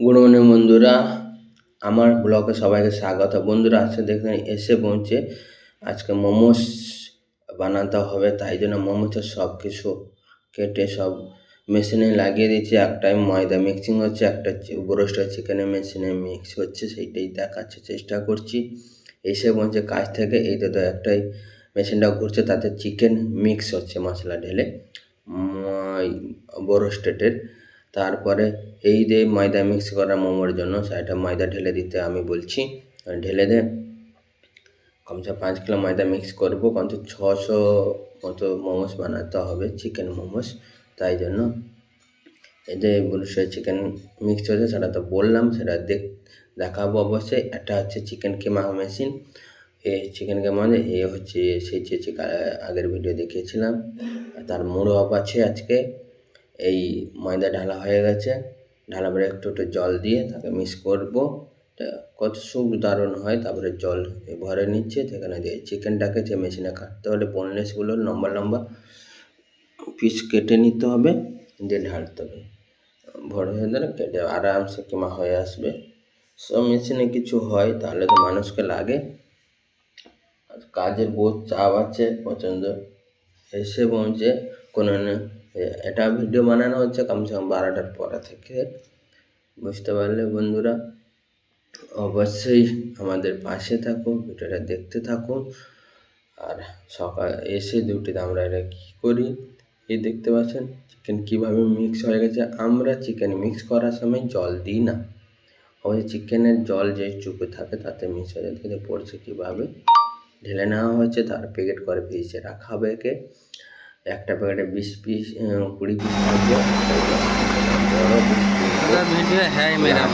Good morning বন্ধুরা। আমার ব্লগে সবাইকে স্বাগত। বন্ধুরা, আজকে দেখেন, এসে পৌঁছে আজকে মোমোস বানাতে হবে। তাই জন্য মোমোসের সব কিছু কেটে সব মেশিনে লাগিয়ে দিয়েছি। একটাই ময়দা মিক্সিং হচ্ছে একটা ব্রোস্টার চিকেনের মেশিনে মিক্স হচ্ছে সেইটাই দেখাচ্ছে, চেষ্টা করছি। এসে পৌঁছে কাজ থেকে এই তো একটাই মেশিনটা ঘুরছে, তাতে চিকেন মিক্স হচ্ছে মশলা ঢেলে। ব্রোস্টেটের তারপরে এই যে ময়দা মিক্স করা মোমোর জন্য, সেটা ময়দা ঢেলে দিতে আমি বলছি। ঢেলে দে। কমসে পাঁচ কিলো ময়দা মিক্স করব। কমসে ছশো মতো মোমোস বানাতে হবে চিকেন মোমোস। তাই জন্য এতে বলছে চিকেন মিক্স হয়েছে, সেটা তো বললাম, সেটা দেখ, দেখাবো অবশ্যই। এটা হচ্ছে চিকেন কেমা মেশিন এই চিকেন কেমা এ হচ্ছে সেই যে আগের ভিডিও দেখিয়েছিলাম, তার মুড়ো আছে আজকে। এই ময়দা ঢালা হয়ে গেছে। ঢালা পরে একটু একটু জল দিয়ে তাকে মিক্স করব। কত সুখ দারুণ হয়। তারপরে জল ভরে নিচ্ছে। সেখানে দিয়ে চিকেনটাকে যে মেশিনে কাটতে হলে বোনলেসগুলো লম্বা লম্বা পিস কেটে নিতে হবে, দিয়ে ঢালতে হবে। ভরে হয়ে গেলে কেটে আরামসে কিমা হয়ে আসবে। সব মেশিনে কিছু হয়, তাহলে তো মানুষকে লাগে। কাজের বহুত চাপ আছে পছন্দ এসে পৌঁছে কোনো এটা ভিডিও বানানো হচ্ছে কমসে কম বারোটার পরে থেকে। বুঝতে পারলে বন্ধুরা, অবশ্যই আমাদের পাশে থাকুন ভিডিওটা দেখতে থাকুন আর সকাল এসে ডিউটিতে আমরা এটা কী করি? এই দেখতে পাচ্ছেন চিকেন কীভাবে মিক্স হয়ে গেছে? আমরা চিকেন মিক্স করার সময় জল দিই না। অবশ্যই চিকেনের জল যে চুপে থাকে তাতে মিক্স হয়ে যায়। পড়ছে কীভাবে? ঢেলে নেওয়া হয়েছে, তার প্যাকেট করে পিসে রাখা হবে একে। একটা প্যাকেটে বিশ পিস কুড়ি পিস ভিডিও হ্যাঁ মেরা